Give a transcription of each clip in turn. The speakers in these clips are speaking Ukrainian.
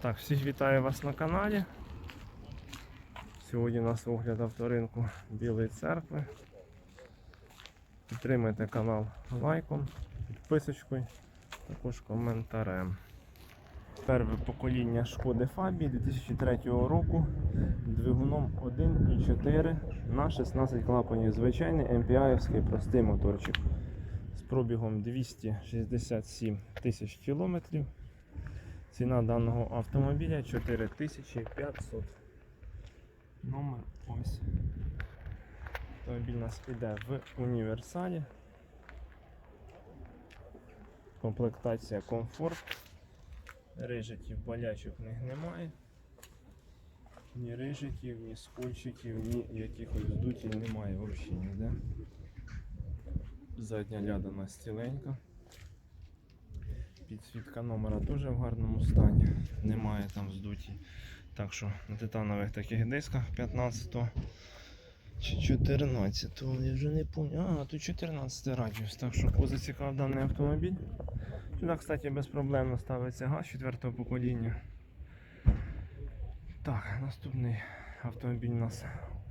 Так, всіх вітаю вас на каналі. Сьогодні у нас огляд авторинку Білої церкви. Підтримайте канал лайком, підписочкою, також коментарем. Перше покоління шкоди Фабії 2003 року двигуном 1,4 на 16 клапанів. Звичайний MPI-овський простий моторчик з пробігом 267 тисяч кілометрів. Ціна даного автомобіля 4500. Номер ось. Автомобіль у нас іде в універсалі. Комплектація комфорт. Рижиків, болячок в них немає. Ні рижиків, ні скольчиків, ні якихось здутів немає взагалі ніде. Задня ляда у нас. Підсвітка номера теж в гарному стані. Немає там здуті. Так що на титанових таких дисках 15 чи 14 я вже не пам'ятаю. А, тут 14 радіус. Так що кого зацікав даний автомобіль. Сюди, кстати, безпроблемно ставиться газ 4 покоління. Так, наступний автомобіль у нас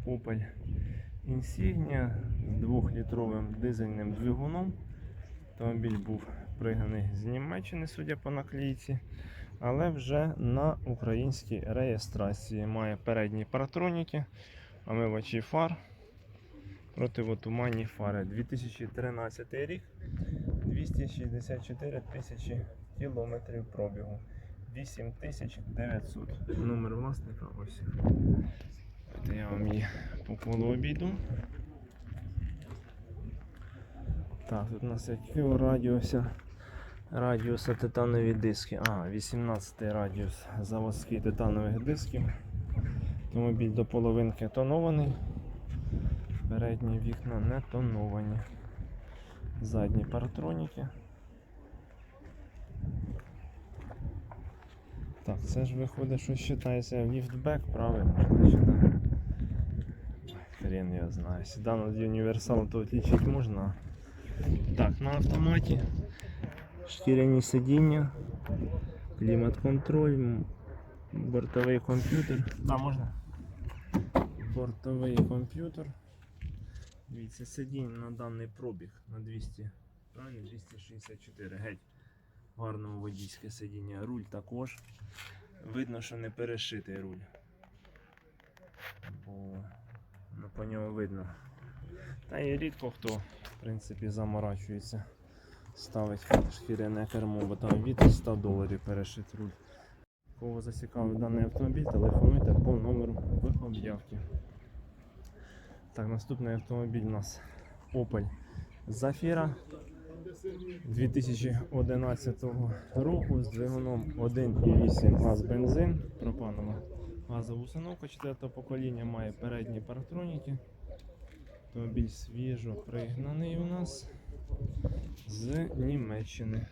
Opel Insignia з 2-літровим дизельним двигуном. Автомобіль був пригнаний з Німеччини, судя по наклейці, але вже на українській реєстрації. Має передні паратроніки, омивачі фар, противотуманні фари. 2013 рік, 264 тисячі кілометрів пробігу. 8900. Номер власника ось. Я вам її по колу обійду. Так, тут у нас у радіуса. Радіуса титанові диски. А, 18 радіус заводський титанових дисків. Автомобіль до половинки тонований. Передні вікна не тоновані. Задні паратроніки. Так, це ж виходить, що вважається ліфтбек, правильно? Хрен я знаю. Седан від універсалу то відлічити можна. Так, на автоматі. Шкіряні сидіння, клімат-контроль, бортовий комп'ютер. Да, можна. Бортовий комп'ютер. Дивіться, сидіння на даний пробіг на 200, правильно, 264. Геть. В Гарному водійське сидіння. Руль також. Видно, що не перешитий руль. Бо ну, по ньому видно. Та і рідко хто, в принципі, заморачується. Ставить шкіряне кермо, бо там від 100 доларів перешит руль. Кого зацікавив даний автомобіль, телефонуйте по номеру в об'явці. Так, наступний автомобіль у нас Opel Zafira 2011 року з двигуном 1,8 газ бензин, пропанова газова установка 4 покоління, має передні парктроніки. Автомобіль свіжо пригнаний у нас з Німеччини.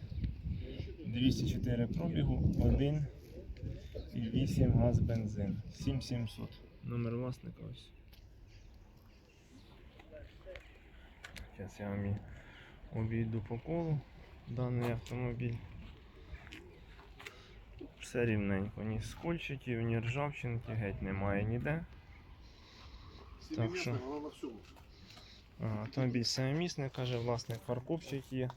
204 пробігу, 1,8 газ бензин. 7700. Номер власника ось. Зараз я вам обійду по колу даний автомобіль. Все рівненько, ні скольчиків, ні ржавчинки, геть немає ніде. Так що автомобіль самомісний, каже власник фаркопчик є.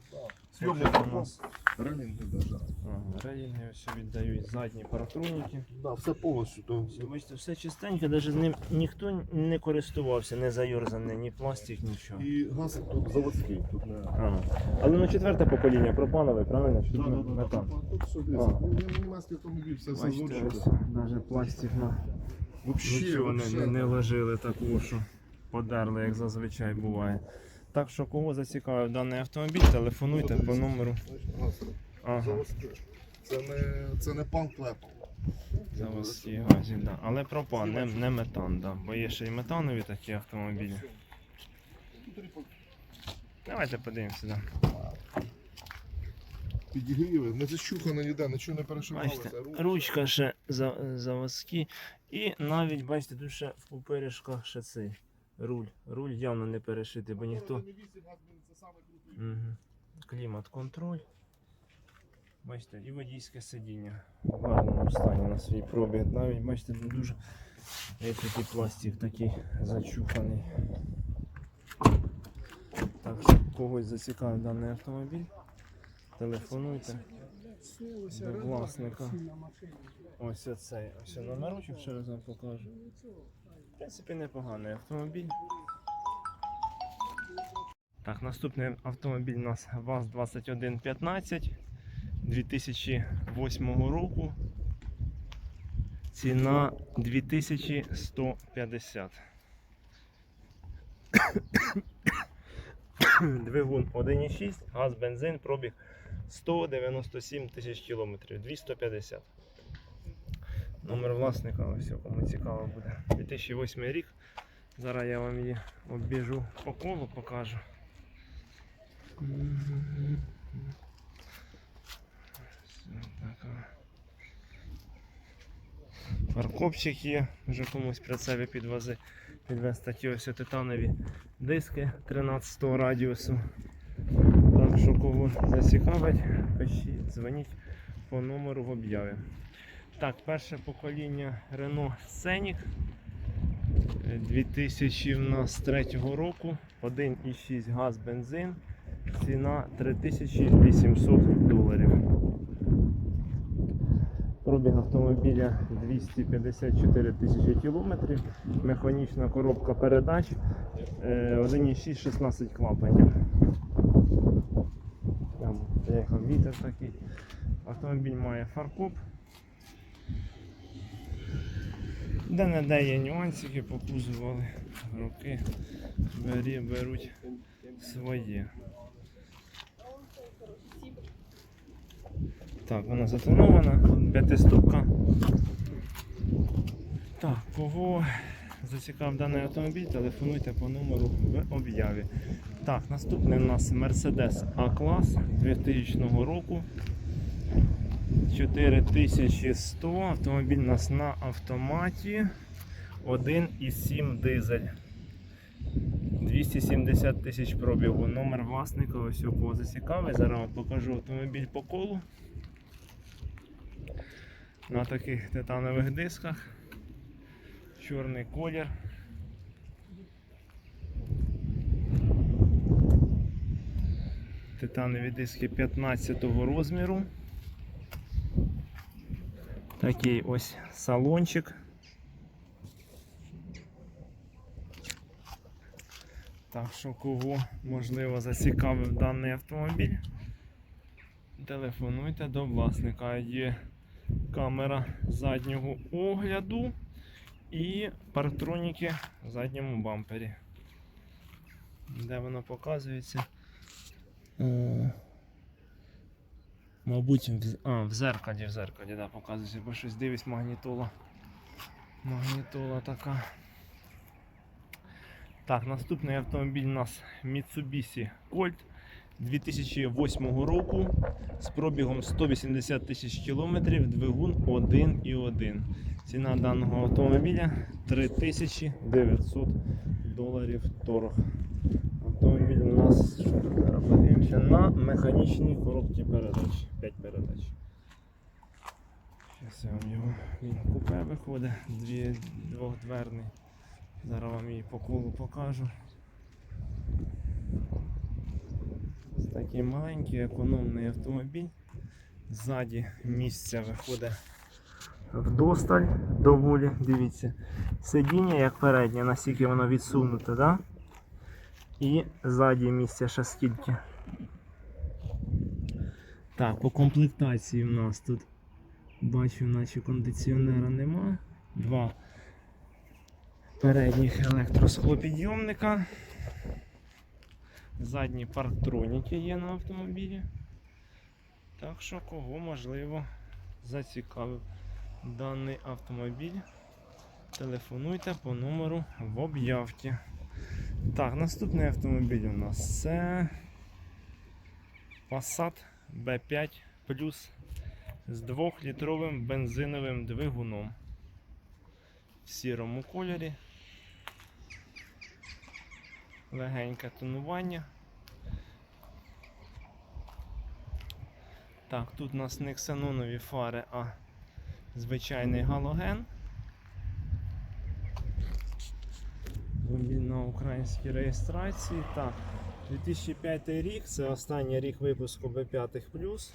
У нас. Релінги даже. Ага, рейлінги ось віддають задні паратроніки. Да, все повністю. То... Бачите, все чистеньке, навіть ним ніхто не користувався, не зайорзаний, ні пластик, нічого. І газ тут заводський. Тут не... Ага. Але ну четверте покоління пропанове, правильно? Чи тут метан? Тут все А. дивиться. Ну, Німецький автомобіль, все все навіть пластик на не, вообще. не, не ложили такого, що подерли, як зазвичай буває. Так що кого зацікавив даний автомобіль, телефонуйте по номеру. Ага. Це не, це не пан Клепов. заводський газів, да. Але пропан, не, не метан, да. бо є ще й метанові такі автомобілі. Давайте подивимося. Да. Підігріли, не защухано ніде, нічого не перешивалося. Бачите, ручка ще за, заводські. І навіть, бачите, тут ще в пупиришках ще цей руль. Руль явно не перешитий, бо ніхто. Угу. Клімат контроль. Бачите, і водійське сидіння в гарному стані на свій пробіг. Навіть бачите, не дуже такий пластик такий зачуханий. Так що когось зацікавив даний автомобіль, телефонуйте до власника. Ось оцей. Ось номерочок ще раз вам покажу. В принципі, непоганий автомобіль. Так, наступний автомобіль у нас ВАЗ-2115 2008 року. Ціна 2150. Двигун 1,6, газ, бензин, пробіг 197 тисяч кілометрів, 250. Номер власника, ось кому цікаво буде. 2008 рік. Зараз я вам її обіжу по колу, покажу. Паркопчик є, вже комусь при себе підвози. Підвез такі ось титанові диски 13 радіусу. Так що кого зацікавить, пишіть, дзвоніть по номеру в об'яві. Так, перше покоління Renault Scenic е, 2003 року. 1,6 газ бензин. Ціна 3800 доларів. Пробіг автомобіля 254 тисячі кілометрів. Механічна коробка передач. е, 1,6 16 клапанів. Там вітер такий. Автомобіль має фаркоп. Де не де є нюансики, покузували роки, бері, беруть свої. Так, вона затонована, п'ятиступка. Так, кого зацікав даний автомобіль, телефонуйте по номеру в об'яві. Так, наступний у нас Mercedes A-клас 2000 року. 4100. Автомобіль у нас на автоматі. 1,7 дизель. 270 тисяч пробігу. Номер власника ось кого зацікавий. Зараз вам покажу автомобіль по колу. На таких титанових дисках. Чорний колір. Титанові диски 15 розміру. Такий ось салончик. Так що кого можливо зацікавив даний автомобіль, телефонуйте до власника. Є камера заднього огляду і парктроніки в задньому бампері. Де воно показується? Мабуть, в, а, в зеркалі, в зеркалі, да, показується, бо щось дивись магнітола. Магнітола така. Так, наступний автомобіль у нас Mitsubishi Colt 2008 року з пробігом 180 тисяч кілометрів, двигун 1,1. Ціна даного автомобіля 3900 доларів торг. Автомобіль у нас що на механічній коробці передач. 5 передач. Зараз я вам його він купе виходить, дві, двохдверний. Зараз вам її по колу покажу. Ось такий маленький економний автомобіль. Ззаді місця виходить вдосталь доволі. Дивіться. Сидіння як переднє, наскільки воно відсунуте, да? І ззаді місця ще скільки. Так, по комплектації в нас тут бачу, наче кондиціонера нема. Два передніх електросклопідйомника. Задні парктроніки є на автомобілі. Так що кого можливо зацікавив даний автомобіль, телефонуйте по номеру в об'явці. Так, наступний автомобіль у нас це Passat B5 Plus з 2-літровим бензиновим двигуном в сірому кольорі. Легеньке тонування. Так, тут у нас не ксенонові фари, а звичайний галоген. Він на українській реєстрації. Так, 2005 рік, це останній рік випуску B5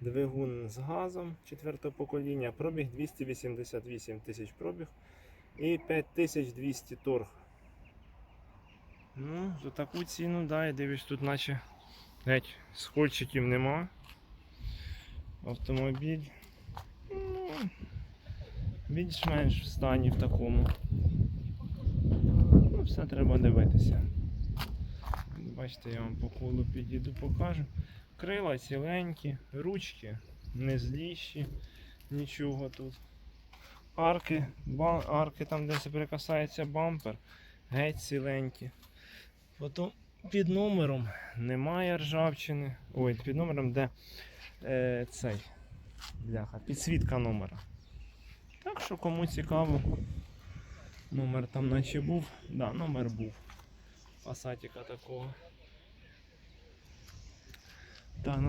Двигун з газом 4 покоління, пробіг 288 тисяч пробіг і 5200 торг. Ну, за таку ціну, да, я дивлюсь, тут наче геть скольчиків нема. Автомобіль. Ну, більш-менш в стані в такому. Ну, все треба дивитися. Бачите, я вам по колу підійду, покажу. Крила ціленькі, ручки не зліщі, нічого тут. Арки, ба- арки там, де прикасається бампер, геть ціленькі. Потім під номером немає ржавчини. Ой, під номером де е, цей бляха, підсвітка номера. Так що кому цікаво, номер там наче був. Да, номер був. Пасатіка такого. Так,